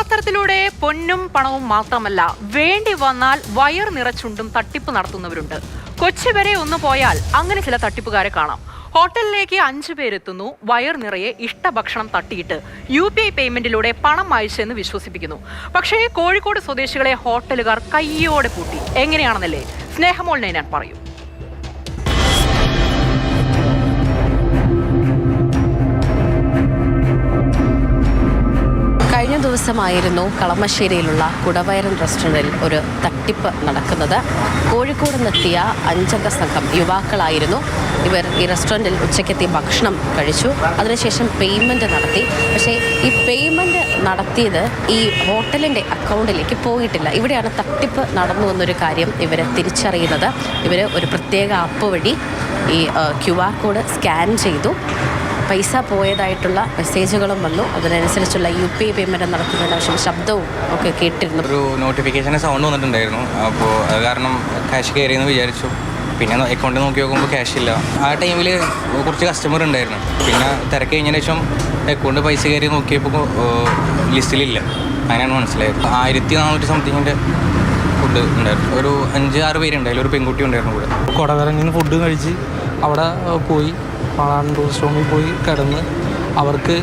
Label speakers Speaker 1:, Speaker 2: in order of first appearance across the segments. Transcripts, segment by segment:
Speaker 1: കള്ളത്തരത്തിലൂടെ പൊന്നും പണവും മാത്രമല്ല വേണ്ടി വന്നാൽ വയർ നിറച്ചുണ്ടും തട്ടിപ്പ് നടത്തുന്നവരുണ്ട്. കൊച്ചി വരെ ഒന്ന് പോയാൽ അങ്ങനെ ചില തട്ടിപ്പുകാരെ കാണാം. ഹോട്ടലിലേക്ക് അഞ്ചു പേരെത്തുന്നു വയർ നിറയെ ഇഷ്ടഭക്ഷണം തട്ടിയിട്ട് യു പി ഐ പേയ്മെന്റിലൂടെ പണം അയച്ചെന്ന് വിശ്വസിപ്പിക്കുന്നു. പക്ഷേ കോഴിക്കോട് സ്വദേശികളെ ഹോട്ടലുകാർ കയ്യോടെ പൂട്ടി. എങ്ങനെയാണെന്നല്ലേ? സ്നേഹമോൾ നൈനാൻ പറയൂ.
Speaker 2: കഴിഞ്ഞ ദിവസമായിരുന്നു കളമശ്ശേരിയിലുള്ള കുടവയറൻ റെസ്റ്റോറന്റിൽ ഒരു തട്ടിപ്പ് നടക്കുന്നത്. കോഴിക്കോട് നിന്നെത്തിയ അഞ്ചംഗ സംഘം യുവാക്കളായിരുന്നു. ഇവർ ഈ റെസ്റ്റോറന്റിൽ ഉച്ചയ്ക്കെത്തി ഭക്ഷണം കഴിച്ചു. അതിനുശേഷം പേയ്മെന്റ് നടത്തി. പക്ഷേ ഈ പേയ്മെന്റ് നടത്തിയത് ഈ ഹോട്ടലിന്റെ അക്കൗണ്ടിലേക്ക് പോയിട്ടില്ല. ഇവിടെയാണ് തട്ടിപ്പ് നടന്നു എന്നൊരു കാര്യം ഇവർ തിരിച്ചറിയുന്നത്. ഇവർ ഒരു പ്രത്യേക ആപ്പ് വഴി ഈ ക്യു ആർ കോഡ് സ്കാൻ ചെയ്തു. പൈസ പോയതായിട്ടുള്ള മെസ്സേജുകളും വന്നു. അതിനനുസരിച്ചുള്ള യു പി ഐ പേയ്മെന്റ് നടത്തുന്നതിന് ആവശ്യം ശബ്ദവും ഒക്കെ കേട്ടിരുന്നു.
Speaker 3: ഒരു നോട്ടിഫിക്കേഷൻ സൗണ്ട് വന്നിട്ടുണ്ടായിരുന്നു. അപ്പോൾ അത് കാരണം ക്യാഷ് കയറിയെന്ന് വിചാരിച്ചു. പിന്നെ അക്കൗണ്ട് നോക്കി നോക്കുമ്പോൾ ക്യാഷ് ഇല്ല. ആ ടൈമിൽ കുറച്ച് കസ്റ്റമർ ഉണ്ടായിരുന്നു. പിന്നെ തിരക്ക് കഴിഞ്ഞ ശേഷം അക്കൗണ്ട് പൈസ കയറി നോക്കിയപ്പോൾ ലിസ്റ്റിലില്ല അങ്ങനെയാണ് മനസ്സിലായത്. ആയിരത്തി നാനൂറ്റി സംതിങ്ങിന്റെ ഫുഡ് ഉണ്ടായിരുന്നു. ഒരു അഞ്ച് ആറ് പേരുണ്ടായിരുന്നു. ഒരു പെൺകുട്ടി ഉണ്ടായിരുന്നു കൂടെ.
Speaker 4: കൊടകരങ്ങിൽ നിന്ന് ഫുഡ് കഴിച്ച് അവിടെ പോയി. പാളാൻ ടൂറിസ്റ്റ് ഹോമിൽ പോയി കിടന്ന് അവർക്ക്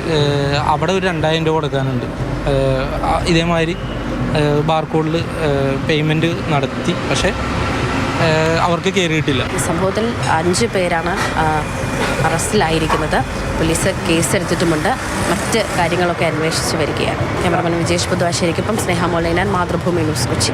Speaker 4: അവിടെ ഒരു രണ്ടായിരം രൂപ കൊടുക്കാനുണ്ട്. ഇതേമാതിരി ബാർകോഡിൽ പേയ്മെന്റ് നടത്തി. പക്ഷേ അവർക്ക് കയറിയിട്ടില്ല
Speaker 2: സംഭവത്തിൽ അഞ്ച് പേരാണ് അറസ്റ്റിലായിരിക്കുന്നത്. പോലീസ് കേസെടുത്തിട്ടുമുണ്ട്. മറ്റ് കാര്യങ്ങളൊക്കെ അന്വേഷിച്ച് വരികയാണ്. ക്യാമറമാൻ വിജേഷ് പുതുവാശ്ശേരിക്കൊപ്പം സ്നേഹ മോളൈനാൻ മാതൃഭൂമി ന്യൂസ് കൊച്ചി.